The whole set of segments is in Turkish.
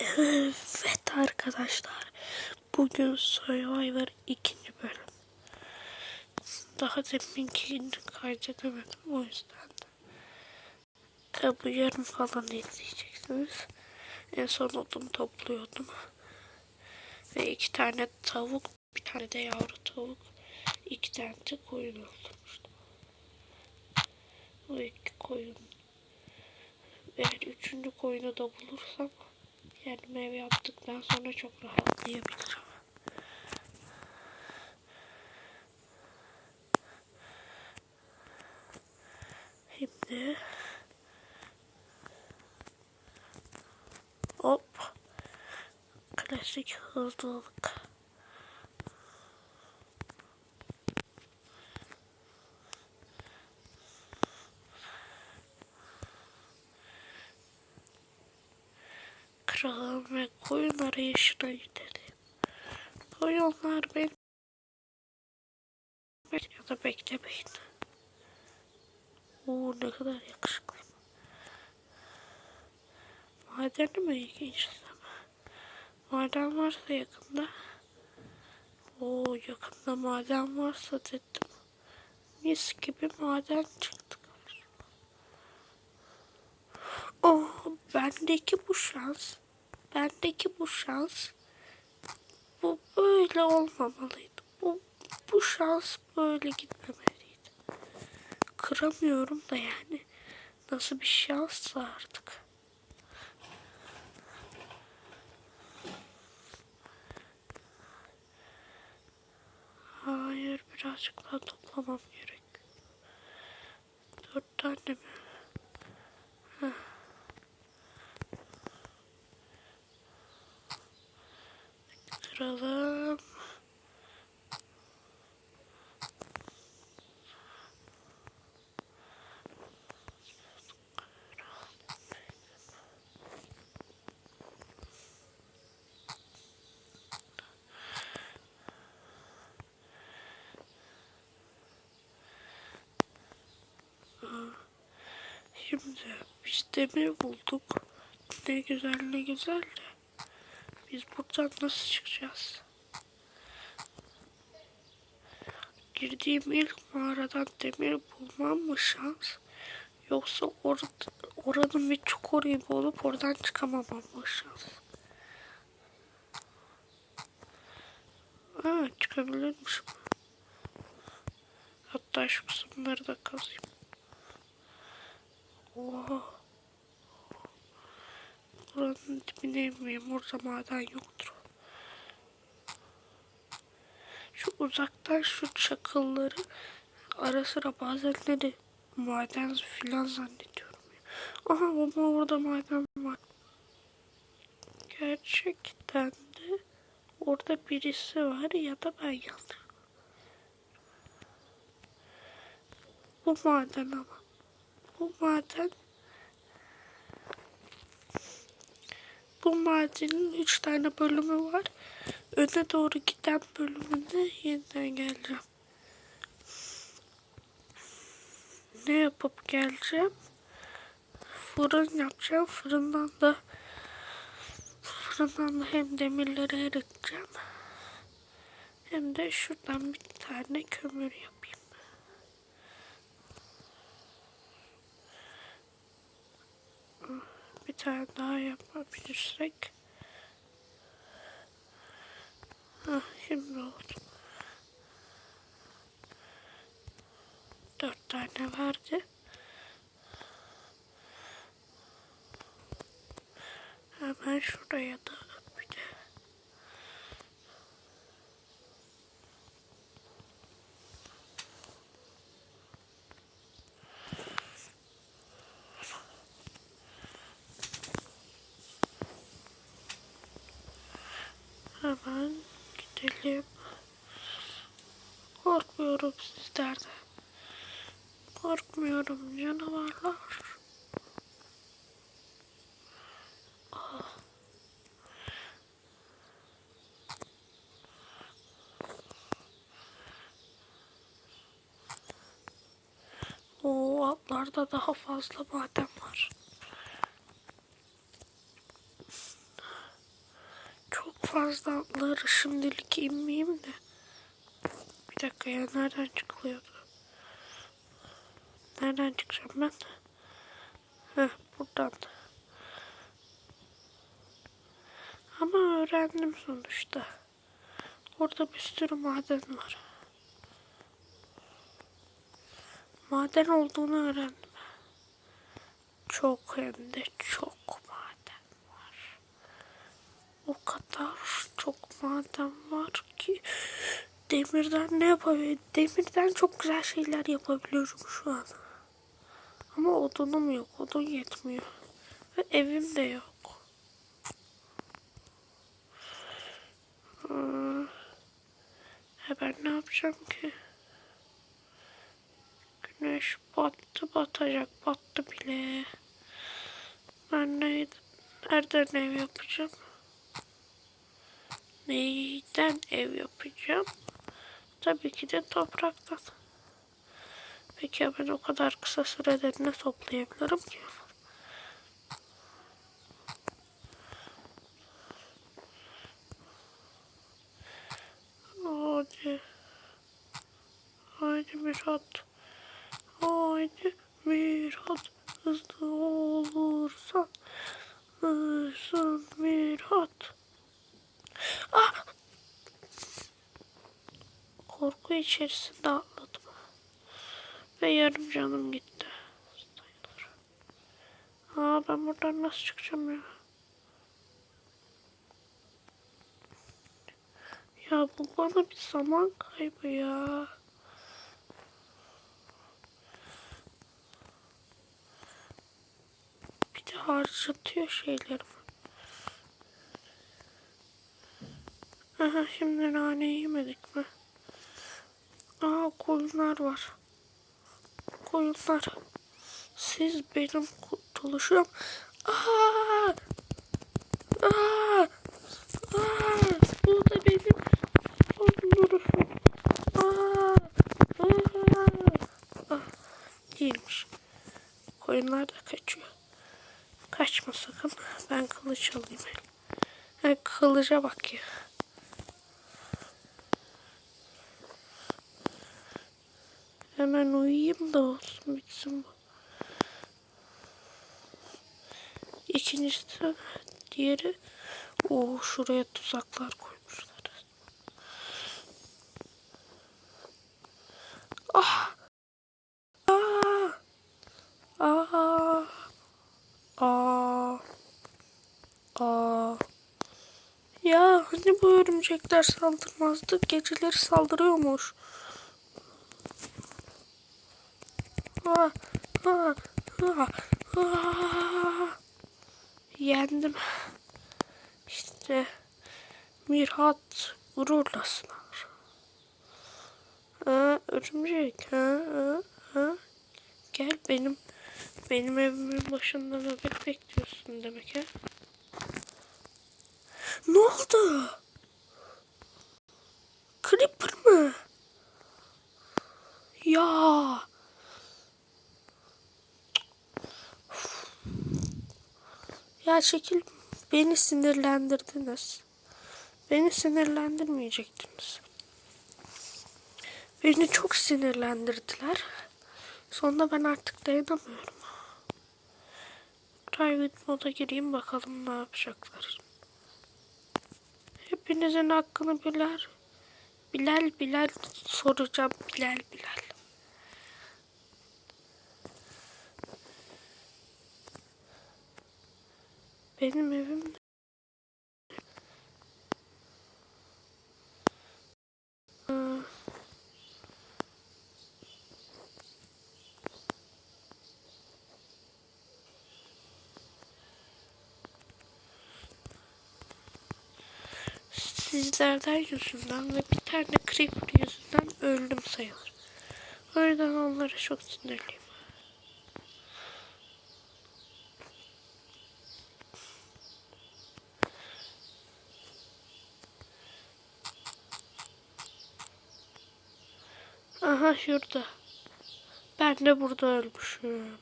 Evet arkadaşlar. Bugün Survivor ikinci bölüm. Daha deminkini kaydedemedim o yüzden de. Tabi yarın falan izleyeceksiniz. En son odun topluyordum. Ve iki tane tavuk, bir tane de yavru tavuk, iki tane de koyun öldürmüştüm. O iki koyun. Eğer üçüncü koyunu da bulursam kendime ev yaptıktan sonra çok rahatlayabilirim. Şimdi hop klasik hızlılık. Kralım ve koyun arayışına gidelim. Koyunlar beni ya da beklemeyin. Oo ne kadar yakışıklıyım. Madeni mi ilginçsem? Maden varsa yakında. Oo yakında maden varsa dedim. Mis gibi maden çıktı. Oh bendeki bu şans. Bendeki bu şans. Bu böyle olmamalıydı. Bu, bu şans böyle gitmemeliydi kıramıyorum da yani. Nasıl bir şanssa artık. Hayır birazcık daha toplamam gerek. Dört tane mi? Kıralım. Şimdi biz demir bulduk. Ne güzel ne güzel de. Biz buradan nasıl çıkacağız? Girdiğim ilk mağaradan demir bulmam mı şans? Yoksa or oranın bir çukur gibi olup oradan çıkamamam mı şans? Ha çıkabilirmişim. Hatta şu kısımları da kazayım. Oha. Buranın dibine inmeyeyim. Orada maden yoktur. Şu uzaktan şu çakılları ara sıra bazenleri maden filan zannediyorum. Aha ama orada maden var. Gerçekten de orada birisi var ya da ben yanlış. Bu maden ama bu maden bu madenin üç tane bölümü var. Öne doğru giden bölümünde yeniden geleceğim. Ne yapıp geleceğim? Fırın yapacağım. Fırından da fırından da hem demirleri eriteceğim. Hem de şuradan bir tane kömür yapayım. bir tane daha yapabilirsek. Hah, şimdi oldu. Dört tane verdi. Hemen şuraya da bir de. Hemen gidelim. Korkmuyorum sizlerden. Korkmuyorum canavarlar. Ah. O altlarda daha fazla maden var. fazla atları şimdilik inmeyeyim de. Bir dakika ya nereden çıkılıyordu? Nereden çıkacağım ben? Heh buradan. Ama öğrendim sonuçta. Orada bir sürü maden var. Maden olduğunu öğrendim. Çok hem de çok maden var. O kadar çok maden var ki demirden ne yapabilirim? Demirden çok güzel şeyler yapabiliyorum şu an. Ama odunum yok. Odun yetmiyor. Ve evim de yok. Ha ben ne yapacağım ki? Güneş battı batacak. Battı bile. Ben neydi? Nereden ev yapacağım? Neyden ev yapacağım? Tabii ki de topraktan. Peki ya ben o kadar kısa sürede ne toplayabilirim ki? Hadi. Haydi Mirat. Haydi içerisinde atladım. Ve yarım canım gitti. Aa ben buradan nasıl çıkacağım ya? Ya bu bana bir zaman kaybı ya. Bir de harcatıyor şeylerimi. Aha şimdi nane yemedik mi? Aa koyunlar var. Koyunlar. Siz benim kurtuluşum. Aa! Aa! Aa! Bu da benim kurtuluşum. Aa! Aa! Ah, değilmiş. Koyunlar da kaçıyor. Kaçma sakın. Ben kılıç alayım. Ha, kılıca bak ya. Hemen uyuyayım da olsun bitsin bu. İkincisi de diğeri o şuraya tuzaklar koymuşlar. Ah! Ah! Ah! Ah! Ah! Ya hani bu örümcekler saldırmazdı, geceleri saldırıyormuş. Ah, ah, ah, ah. Yendim. İşte Mirhat gururla sınar. Ha, örümcek. Ha, ha, ha. Gel benim benim evimin başında nöbet bekliyorsun demek ha. Ne oldu? Creeper mı? Ya. Ya çekil beni sinirlendirdiniz. Beni sinirlendirmeyecektiniz. Beni çok sinirlendirdiler. Sonra ben artık dayanamıyorum. Private moda gireyim bakalım ne yapacaklar. Hepinizin hakkını biler. Bilal Bilal soracağım Bilal Bilal. Benim evim. Sizlerden yüzünden ve bir tane creeper yüzünden öldüm sayılır. O yüzden onlara çok sinirliyim. Aha şurada. Ben de burada ölmüşüm.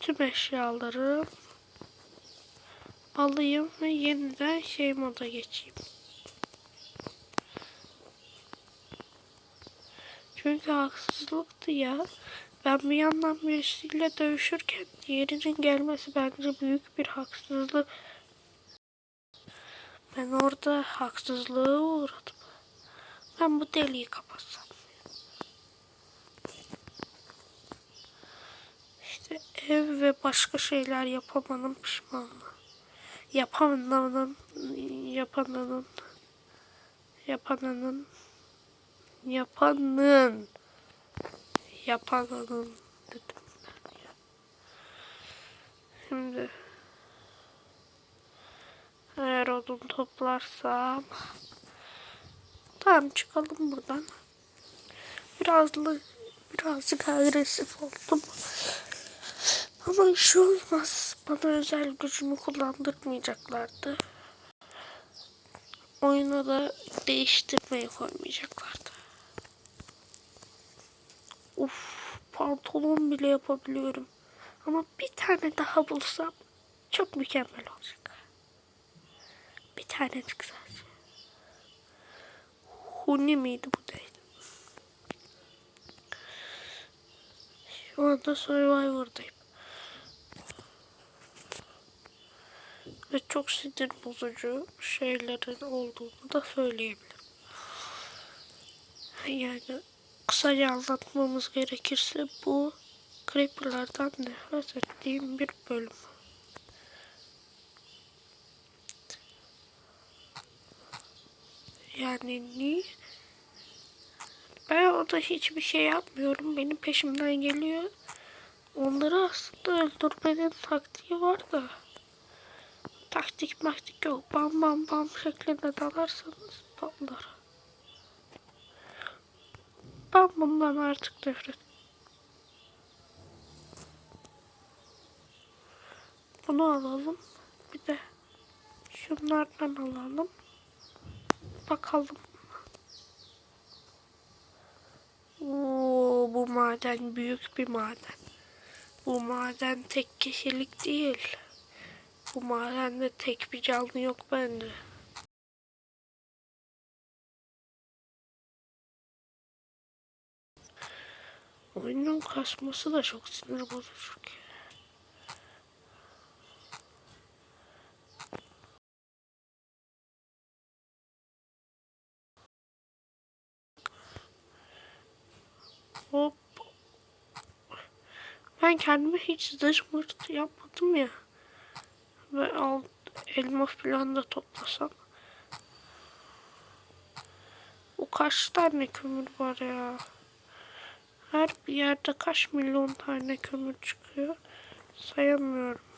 Tüm eşyalarım alayım ve yeniden şey moda geçeyim. Çünkü haksızlıktı ya. Ben bir yandan birisiyle dövüşürken diğerinin gelmesi bence büyük bir haksızlık. Ben orada haksızlığa uğradım. Ben bu deliği kapatsam. İşte ev ve başka şeyler yapamanın pişmanlığı. Yapamanın, yapananın, yapananın, yapanın, yapananın dedim ben ya. Şimdi eğer odun toplarsam tamam çıkalım buradan. Biraz birazcık agresif oldum. Ama bir şey olmaz. Bana özel gücümü kullandırmayacaklardı. Oyuna da değiştirmeye koymayacaklardı. Uf, pantolon bile yapabiliyorum. Ama bir tane daha bulsam çok mükemmel olacak. Bir tane sadece. Huni miydi bu değil? Şu anda Survivor'dayım. Ve çok sinir bozucu şeylerin olduğunu da söyleyebilirim. Yani kısaca anlatmamız gerekirse bu Creeper'lardan nefret ettiğim bir bölüm. Yani niye? Ben orada hiçbir şey yapmıyorum. Benim peşimden geliyor. Onları aslında öldürmenin taktiği var da. Taktik maktik yok. Bam bam bam şeklinde dalarsanız patlar. Ben bundan artık nefret. Bunu alalım. Bir de şunlardan alalım. Bakalım. Oo, bu maden büyük bir maden. Bu maden tek kişilik değil. Bu madende tek bir canlı yok bende. Oyunun kasması da çok sinir bozucu ki. Hop. Ben kendime hiç zırh mırt yapmadım ya. Ve al elma falan da toplasam. O kaç tane kömür var ya. Her bir yerde kaç milyon tane kömür çıkıyor sayamıyorum.